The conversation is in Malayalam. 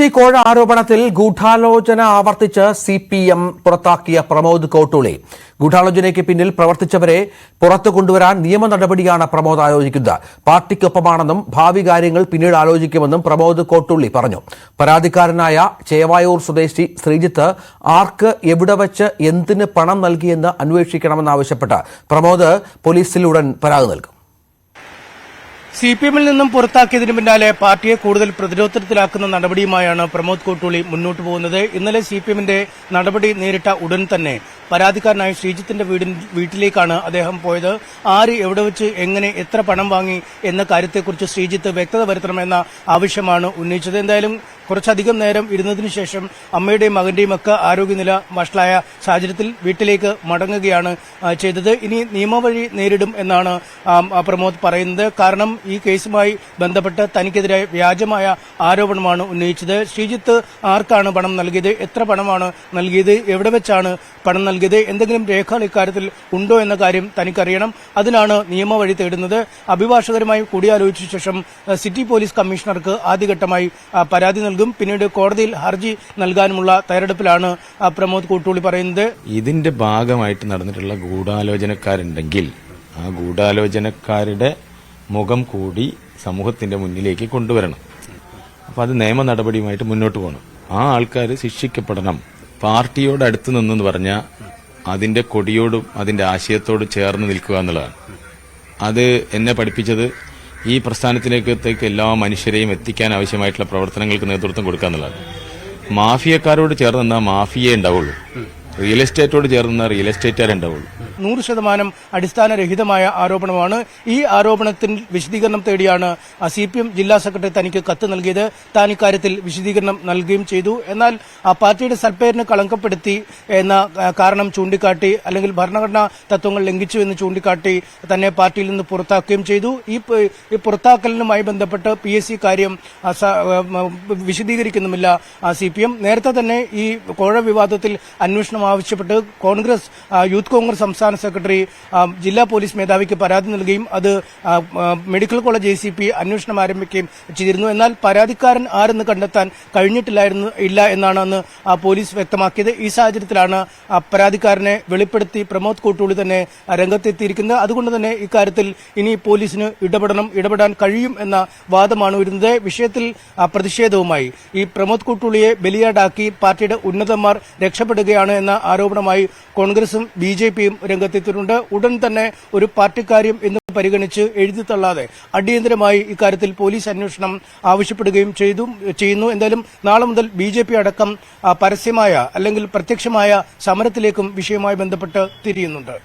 സി കോഴ ആരോപണത്തിൽ ഗൂഢാലോചന ആവർത്തിച്ച് സി പി എം പുറത്താക്കിയ പ്രമോദ് കോട്ടൂളി. ഗൂഢാലോചനയ്ക്ക് പിന്നിൽ പ്രവർത്തിച്ചവരെ പുറത്തു കൊണ്ടുവരാൻ നിയമ നടപടിയാണ് പ്രമോദ് ആലോചിക്കുന്നത്. പാർട്ടിക്കൊപ്പമാണെന്നും ഭാവി കാര്യങ്ങൾ പിന്നീട് ആലോചിക്കുമെന്നും പ്രമോദ് കോട്ടൂളി പറഞ്ഞു. പരാതിക്കാരനായ ചേവായൂർ സ്വദേശി ശ്രീജിത്ത് ആർക്ക് എവിടെ വച്ച് എന്തിന് പണം നൽകിയെന്ന് അന്വേഷിക്കണമെന്നാവശ്യപ്പെട്ട് പ്രമോദ് പോലീസിലുടൻ പരാതി നൽകും. സി പി എമ്മിൽ നിന്നും പുറത്താക്കിയതിന് പിന്നാലെ പാർട്ടിയെ കൂടുതൽ പ്രതിരോധത്തിലാക്കുന്ന നടപടിയുമായാണ് പ്രമോദ് കോട്ടൂളി മുന്നോട്ട് പോകുന്നത്. ഇന്നലെ സി പി എമ്മിന്റെ നടപടി നേരിട്ട ഉടൻ തന്നെ പരാതിക്കാരനായ ശ്രീജിത്തിന്റെ വീട്ടിലേക്കാണ് അദ്ദേഹം പോയത്. ആര് എവിടെ വെച്ച് എങ്ങനെ എത്ര പണം വാങ്ങി എന്ന കാര്യത്തെക്കുറിച്ച് ശ്രീജിത്ത് വ്യക്തത വരുത്തണമെന്ന ആവശ്യമാണ് ഉന്നയിച്ചത്. എന്തായാലും കുറച്ചധികം നേരം ഇരുന്നതിന് ശേഷം അമ്മയുടെയും മകന്റെയും ഒക്കെ ആരോഗ്യനില വഷളായ സാഹചര്യത്തിൽ വീട്ടിലേക്ക് മടങ്ങുകയാണ് ചെയ്തത്. ഇനി നിയമവഴി നേരിടും എന്നാണ് പ്രമോദ് പറയുന്നത്. കാരണം ഈ കേസുമായി ബന്ധപ്പെട്ട് തനിക്കെതിരെ വ്യാജമായ ആരോപണമാണ് ഉന്നയിച്ചത്. ശ്രീജിത്ത് ആർക്കാണ് പണം നൽകിയത്? എത്ര പണമാണ് നൽകിയത്? എവിടെ വെച്ചാണ് പണം നൽകിയത്? എന്തെങ്കിലും രേഖകൾ ഇക്കാര്യത്തിൽ ഉണ്ടോ എന്ന കാര്യം തനിക്കറിയണം. അതിനാണ് നിയമവഴി തേടുന്നത്. അഭിഭാഷകരുമായി കൂടിയാലോചിച്ച ശേഷം സിറ്റി പോലീസ് കമ്മീഷണർക്ക് ആദ്യഘട്ടമായി പരാതി നൽകും പിന്നീട് കോടതിയിൽ ഹർജി നൽകാനുമുള്ള തയ്യാറെടുപ്പിലാണ് പ്രമോദ് കൂട്ടുള്ളി പറയുന്നത്. ഇതിന്റെ ഭാഗമായിട്ട് നടന്നിട്ടുള്ള ഗൂഢാലോചനക്കാരുണ്ടെങ്കിൽ ആ ഗൂഢാലോചനക്കാരുടെ മുഖം കൂടി സമൂഹത്തിന്റെ മുന്നിലേക്ക് കൊണ്ടുവരണം. അപ്പൊ അത് നിയമ നടപടിയുമായിട്ട് മുന്നോട്ട് പോകണം. ആ ആൾക്കാർ ശിക്ഷിക്കപ്പെടണം. പാർട്ടിയോട് അടുത്ത് നിന്നെന്ന് പറഞ്ഞാൽ അതിന്റെ കൊടിയോടും അതിന്റെ ആശയത്തോടും ചേർന്ന് നിൽക്കുക എന്നുള്ളതാണ്. അത് എന്നെ പഠിപ്പിച്ചത് ഈ പ്രസ്ഥാനത്തിലേക്കത്തേക്ക് എല്ലാ മനുഷ്യരെയും എത്തിക്കാൻ ആവശ്യമായിട്ടുള്ള പ്രവർത്തനങ്ങൾക്ക് നേതൃത്വം കൊടുക്കുക എന്നുള്ളതാണ്. മാഫിയക്കാരോട് ചേർന്ന് നിന്നാൽ മാഫിയേ ഉണ്ടാവുള്ളൂ. റിയൽ എസ്റ്റേറ്റോട് ചേർന്ന് നിന്നാൽ റിയൽ എസ്റ്റേറ്റുകാരേ ഉണ്ടാവുള്ളൂ. നൂറ് ശതമാനം അടിസ്ഥാനരഹിതമായ ആരോപണമാണ്. ഈ ആരോപണത്തിൽ വിശദീകരണം തേടിയാണ് സി പി എം ജില്ലാ സെക്രട്ടറി തനിക്ക് കത്ത് നൽകിയത്. താൻ ഇക്കാര്യത്തിൽ വിശദീകരണം നൽകുകയും ചെയ്തു. എന്നാൽ ആ പാർട്ടിയുടെ സൽപ്പേരിന് കളങ്കപ്പെടുത്തി എന്ന കാരണം ചൂണ്ടിക്കാട്ടി അല്ലെങ്കിൽ ഭരണഘടനാ തത്വങ്ങൾ ലംഘിച്ചു എന്ന് ചൂണ്ടിക്കാട്ടി തന്നെ പാർട്ടിയിൽ നിന്ന് പുറത്താക്കുകയും ചെയ്തു. ഈ പുറത്താക്കലിനുമായി ബന്ധപ്പെട്ട് പി എസ് സി കാര്യം വിശദീകരിക്കുന്നുമില്ല സി പി എം. നേരത്തെ തന്നെ ഈ കോഴ വിവാദത്തിൽ അന്വേഷണം ആവശ്യപ്പെട്ട് കോൺഗ്രസ് യൂത്ത് കോൺഗ്രസ് സംസ്ഥാന സെക്രട്ടറി ജില്ലാ പോലീസ് മേധാവിക്ക് പരാതി നൽകുകയും അത് medical college A C P അന്വേഷണം ആരംഭിക്കുകയും ചെയ്തിരുന്നു. എന്നാൽ പരാതിക്കാരൻ ആരെന്ന് കണ്ടെത്താൻ കഴിഞ്ഞിട്ടില്ലായിരുന്നു ഇല്ല എന്നാണ് അന്ന് പോലീസ് വ്യക്തമാക്കിയത്. ഈ സാഹചര്യത്തിലാണ് പരാതിക്കാരനെ വെളിപ്പെടുത്തി പ്രമോദ് കോട്ടൂളി തന്നെ രംഗത്തെത്തിയിരിക്കുന്നത്. അതുകൊണ്ട് തന്നെ ഇക്കാര്യത്തിൽ ഇനി പോലീസിന് ഇടപെടണം ഇടപെടാൻ കഴിയും എന്ന വാദമാണ് വരുന്നത് വിഷയത്തിൽ പ്രതിഷേധവുമായി ഈ പ്രമോദ് കോട്ടൂളിയെ ബലിയാടാക്കി പാർട്ടിയുടെ ഉന്നതന്മാർ രക്ഷപ്പെടുകയാണ് എന്ന ആരോപണമായി കോൺഗ്രസും ബി ജെ പിയും രംഗത്തെത്തിയിട്ടുണ്ട് ഉടൻ തന്നെ ഒരു പാർട്ടിക്കാര്യം എന്ന് പരിഗണിച്ച് എഴുതി തള്ളാതെ അടിയന്തരമായി ഇക്കാര്യത്തിൽ പോലീസ് അന്വേഷണം ആവശ്യപ്പെടുകയും ചെയ്തു ചെയ്യുന്നു. എന്തായാലും നാളെ മുതൽ ബി അടക്കം പരസ്യമായ അല്ലെങ്കിൽ പ്രത്യക്ഷമായ സമരത്തിലേക്കും വിഷയവുമായി ബന്ധപ്പെട്ട് തിരിയുന്നുണ്ട്.